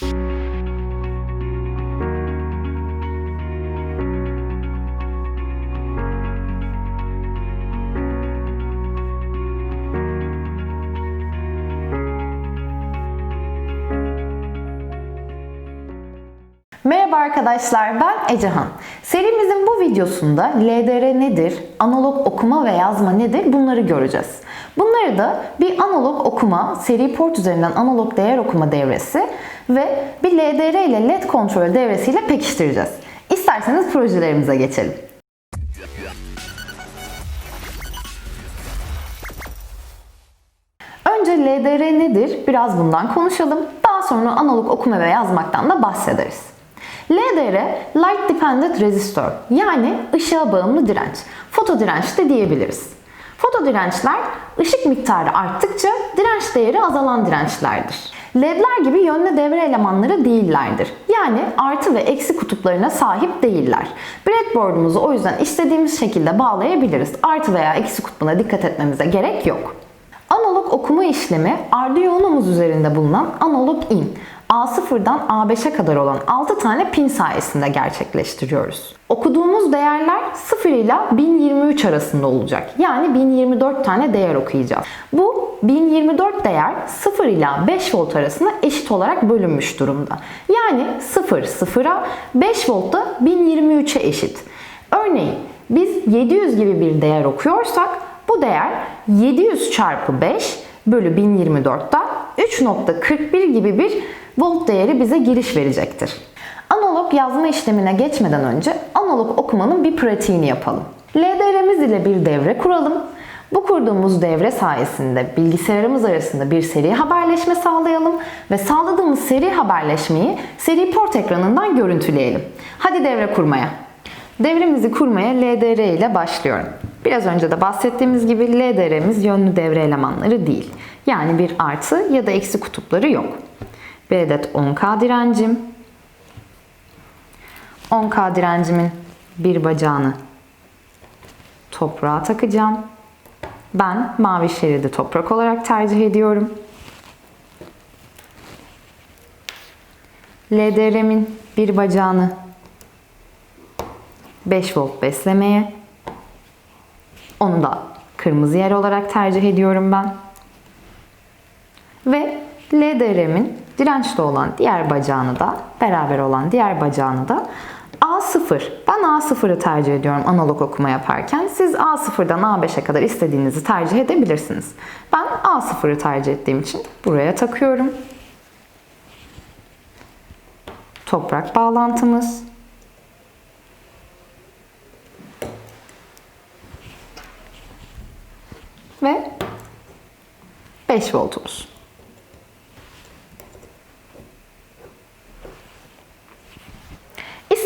Thank you Merhaba arkadaşlar, ben Ecehan. Serimizin bu videosunda LDR nedir, analog okuma ve yazma nedir bunları göreceğiz. Bunları da bir analog okuma, seri port üzerinden analog değer okuma devresi ve bir LDR ile LED kontrol devresiyle pekiştireceğiz. İsterseniz projelerimize geçelim. Önce LDR nedir? Biraz bundan konuşalım. Daha sonra analog okuma ve yazmaktan da bahsederiz. LDR, Light Dependent Resistor yani ışığa bağımlı direnç. Foto direnç de diyebiliriz. Foto dirençler ışık miktarı arttıkça direnç değeri azalan dirençlerdir. LED'ler gibi yönlü devre elemanları değillerdir. Yani artı ve eksi kutuplarına sahip değiller. Breadboard'umuzu o yüzden istediğimiz şekilde bağlayabiliriz. Artı veya eksi kutbuna dikkat etmemize gerek yok. Analog okuma işlemi Arduino'muz üzerinde bulunan analog in. A0'dan A5'e kadar olan 6 tane pin sayesinde gerçekleştiriyoruz. Okuduğumuz değerler 0 ile 1023 arasında olacak. Yani 1024 tane değer okuyacağız. Bu 1024 değer 0 ile 5 volt arasında eşit olarak bölünmüş durumda. Yani 0 0'a 5 volt da 1023'e eşit. Örneğin biz 700 gibi bir değer okuyorsak bu değer 700 çarpı 5 bölü 1024'ten 3.41 gibi bir volt değeri bize giriş verecektir. Analog yazma işlemine geçmeden önce analog okumanın bir pratiğini yapalım. LDR'miz ile bir devre kuralım. Bu kurduğumuz devre sayesinde bilgisayarımız arasında bir seri haberleşme sağlayalım ve sağladığımız seri haberleşmeyi seri port ekranından görüntüleyelim. Hadi devre kurmaya. Devremizi kurmaya LDR ile başlıyorum. Biraz önce de bahsettiğimiz gibi LDR'miz yönlü devre elemanları değil. Yani bir artı ya da eksi kutupları yok. Bir adet 10K direncim. 10K direncimin bir bacağını toprağa takacağım. Ben mavi şeridi toprak olarak tercih ediyorum. LDR'min bir bacağını 5 volt beslemeye. Onu da kırmızı yer olarak tercih ediyorum ben. Ve LDR'min dirençli olan diğer bacağını da, beraber olan diğer bacağını da A0. Ben A0'ı tercih ediyorum analog okuma yaparken. Siz A0'dan A5'e kadar istediğinizi tercih edebilirsiniz. Ben A0'ı tercih ettiğim için buraya takıyorum. Toprak bağlantımız. Ve 5 voltumuz.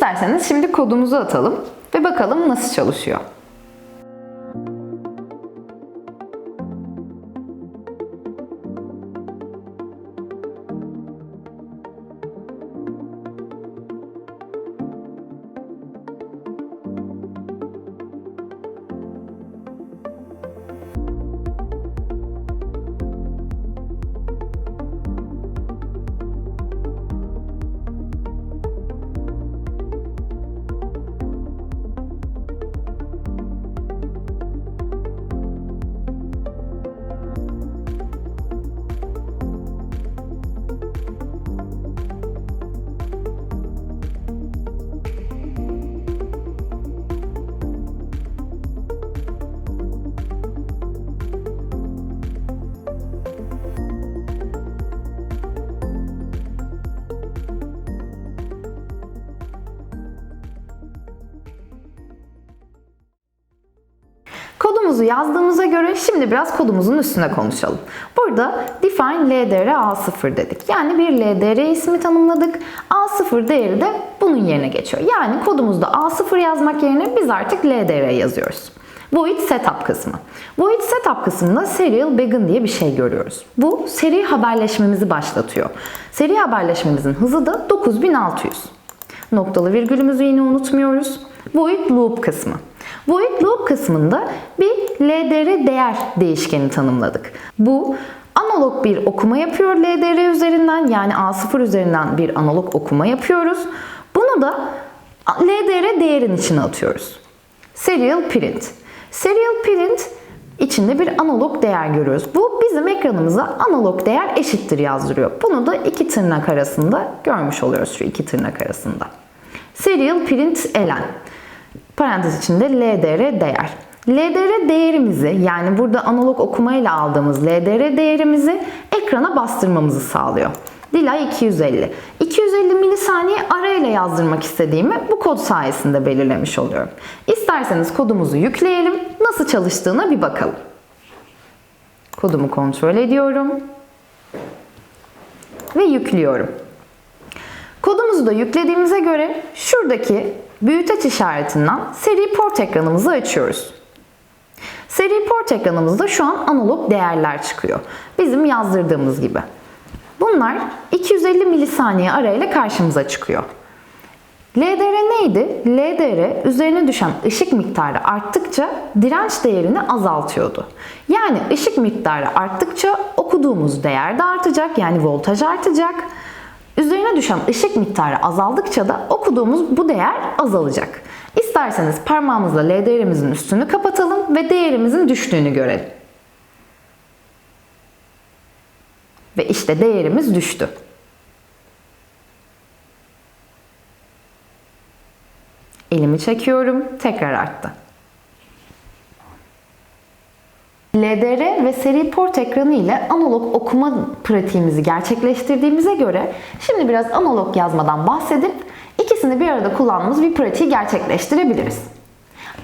İsterseniz şimdi kodumuzu atalım ve bakalım nasıl çalışıyor. Yazdığımıza göre şimdi biraz kodumuzun üstüne konuşalım. Burada define ldr a0 dedik. Yani bir ldr ismi tanımladık. a0 değeri de bunun yerine geçiyor. Yani kodumuzda a0 yazmak yerine biz artık ldr yazıyoruz. Void setup kısmı. Void setup kısmında serial begin diye bir şey görüyoruz. Bu seri haberleşmemizi başlatıyor. Seri haberleşmemizin hızı da 9600. Noktalı virgülümüzü yine unutmuyoruz. Void loop kısmı. Void loop kısmında bir LDR değer değişkeni tanımladık. Bu Analog bir okuma yapıyor LDR üzerinden yani A0 üzerinden bir analog okuma yapıyoruz. Bunu da LDR değerin içine atıyoruz. Serial print. Serial print içinde bir analog değer görüyoruz. Bu bizim ekranımıza analog değer eşittir yazdırıyor. Bunu da iki tırnak arasında görmüş oluyoruz şu iki tırnak arasında. Serial print elen. Parantez içinde LDR değer. LDR değerimizi yani burada analog okumayla aldığımız LDR değerimizi ekrana bastırmamızı sağlıyor. Dilay 250. 250 milisaniye arayla yazdırmak istediğimi bu kod sayesinde belirlemiş oluyorum. İsterseniz kodumuzu yükleyelim. Nasıl çalıştığına bir bakalım. Kodumu kontrol ediyorum. Ve yüklüyorum. Kodumuzu da yüklediğimize göre şuradaki büyüteç işaretinden seri port ekranımızı açıyoruz. Seri port ekranımızda şu an analog değerler çıkıyor. Bizim yazdırdığımız gibi. Bunlar 250 milisaniye arayla karşımıza çıkıyor. LDR neydi? LDR üzerine düşen ışık miktarı arttıkça direnç değerini azaltıyordu. Yani ışık miktarı arttıkça okuduğumuz değer de artacak yani voltaj artacak. Üzerine düşen ışık miktarı azaldıkça da okuduğumuz bu değer azalacak. İsterseniz parmağımızla LDR'imizin üstünü kapatalım ve değerimizin düştüğünü görelim. Ve işte değerimiz düştü. Elimi çekiyorum, tekrar arttı. LDR ve seri port ekranı ile analog okuma pratiğimizi gerçekleştirdiğimize göre şimdi biraz analog yazmadan bahsedip ikisini bir arada kullandığımız bir pratiği gerçekleştirebiliriz.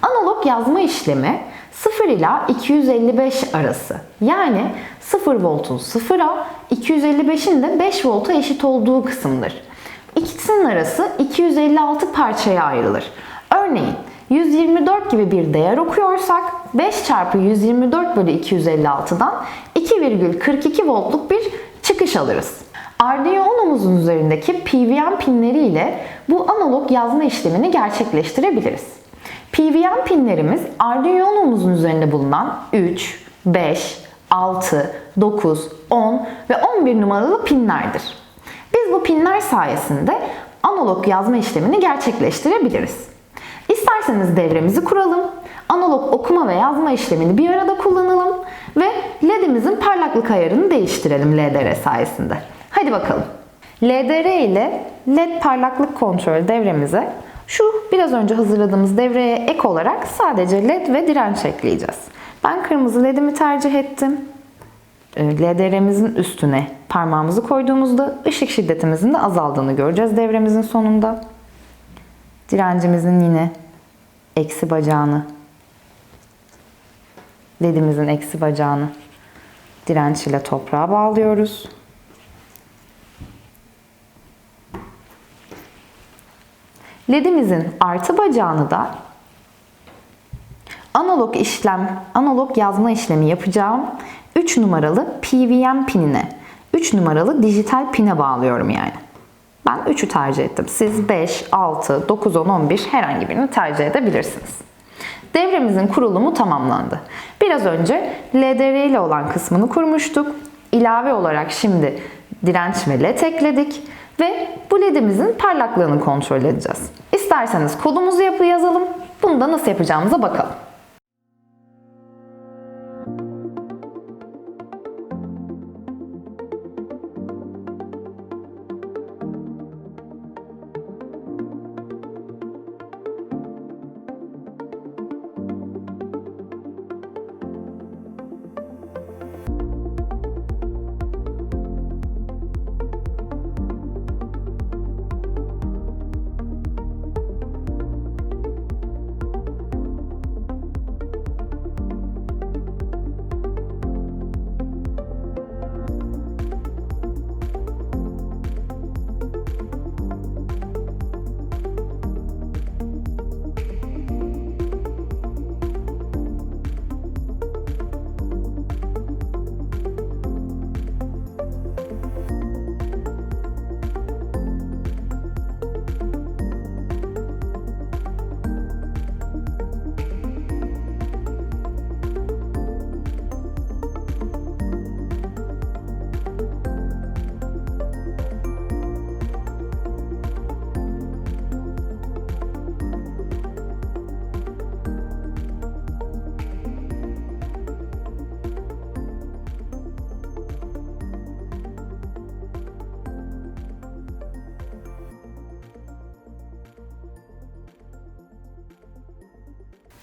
Analog yazma işlemi 0 ila 255 arası. Yani 0 voltun 0'a, 255'in de 5 volta eşit olduğu kısımdır. İkisinin arası 256 parçaya ayrılır. Örneğin 124 gibi bir değer okuyorsak 5 çarpı 124 bölü 256'dan 2,42 voltluk bir çıkış alırız. Arduino Uno'muzun üzerindeki PWM pinleri ile bu analog yazma işlemini gerçekleştirebiliriz. PWM pinlerimiz Arduino Uno'muzun üzerinde bulunan 3, 5, 6, 9, 10 ve 11 numaralı pinlerdir. Biz bu pinler sayesinde analog yazma işlemini gerçekleştirebiliriz. İsterseniz devremizi kuralım, analog okuma ve yazma işlemini bir arada kullanalım ve LED'imizin parlaklık ayarını değiştirelim LDR sayesinde. Hadi bakalım. LDR ile LED parlaklık kontrol devremize şu biraz önce hazırladığımız devreye ek olarak sadece LED ve direnç ekleyeceğiz. Ben kırmızı LED'imi tercih ettim. Ee, LDR'mizin üstüne parmağımızı koyduğumuzda ışık şiddetimizin de azaldığını göreceğiz devremizin sonunda. Direncimizin yine eksi bacağını, LED'imizin eksi bacağını direnç ile toprağa bağlıyoruz. LED'imizin artı bacağını da analog işlem, analog yazma işlemi yapacağım 3 numaralı PWM pinine, 3 numaralı dijital pine bağlıyorum yani. Ben 3'ü tercih ettim. Siz 5, 6, 9, 10, 11 herhangi birini tercih edebilirsiniz. Devremizin kurulumu tamamlandı. Biraz önce LDR ile olan kısmını kurmuştuk. İlave olarak şimdi direnç ve led ekledik ve bu ledimizin parlaklığını kontrol edeceğiz. İsterseniz kodumuzu yapı yazalım. Bunu da nasıl yapacağımıza bakalım.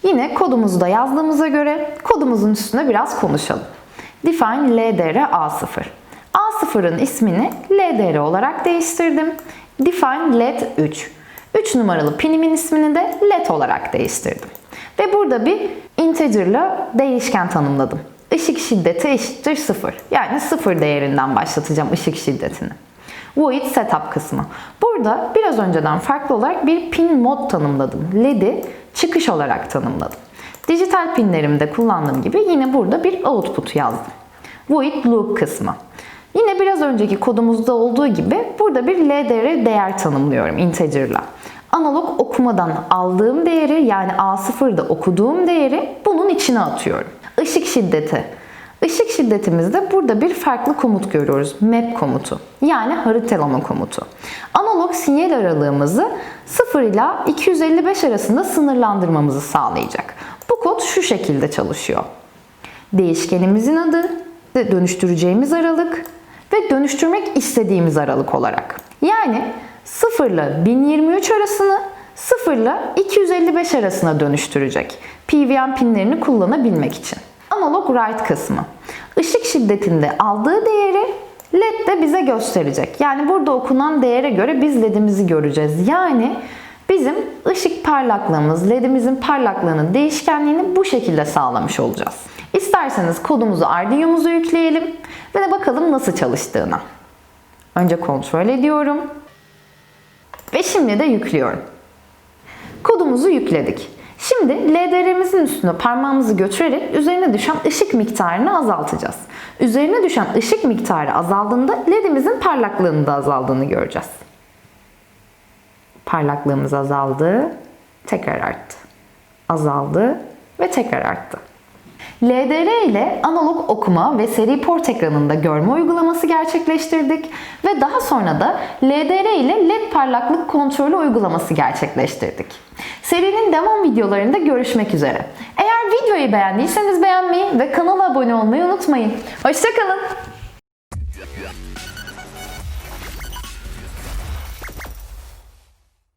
Yine kodumuzu da yazdığımıza göre kodumuzun üstüne biraz konuşalım. Define LDR A0. A0'ın ismini LDR olarak değiştirdim. Define LED 3. 3 numaralı pinimin ismini de LED olarak değiştirdim. Ve burada bir integer'la değişken tanımladım. Işık şiddeti eşittir 0. Yani 0 değerinden başlatacağım ışık şiddetini. Void setup kısmı. Burada biraz önceden farklı olarak bir pin mod tanımladım. LED'i çıkış olarak tanımladım. Dijital pinlerimde kullandığım gibi yine burada bir output yazdım. Void loop kısmı. Yine biraz önceki kodumuzda olduğu gibi burada bir LDR değer tanımlıyorum integer'la. Analog okumadan aldığım değeri yani A0'da okuduğum değeri bunun içine atıyorum. Işık şiddeti. Işık şiddetimizde burada bir farklı komut görüyoruz. Map komutu. Yani haritalama komutu. Analog sinyal aralığımızı 0 ile 255 arasında sınırlandırmamızı sağlayacak. Bu kod şu şekilde çalışıyor. Değişkenimizin adı, dönüştüreceğimiz aralık ve dönüştürmek istediğimiz aralık olarak. Yani 0 ile 1023 arasını 0 ile 255 arasına dönüştürecek. PWM pinlerini kullanabilmek için. Analog write kısmı. Işık şiddetinde aldığı değeri LED de bize gösterecek. Yani burada okunan değere göre biz LED'imizi göreceğiz. Yani bizim ışık parlaklığımız, LED'imizin parlaklığının değişkenliğini bu şekilde sağlamış olacağız. İsterseniz kodumuzu Arduino'muza yükleyelim ve de bakalım nasıl çalıştığına. Önce kontrol ediyorum. Ve şimdi de yüklüyorum. Kodumuzu yükledik. Şimdi LDR'mizin üstüne parmağımızı götürerek üzerine düşen ışık miktarını azaltacağız. Üzerine düşen ışık miktarı azaldığında LED'imizin parlaklığının da azaldığını göreceğiz. Parlaklığımız azaldı, tekrar arttı. Azaldı ve tekrar arttı. LDR ile analog okuma ve seri port ekranında görme uygulaması gerçekleştirdik ve daha sonra da LDR ile LED parlaklık kontrolü uygulaması gerçekleştirdik. Serinin devam videolarında görüşmek üzere. Eğer videoyu beğendiyseniz beğenmeyi ve kanala abone olmayı unutmayın. Hoşçakalın.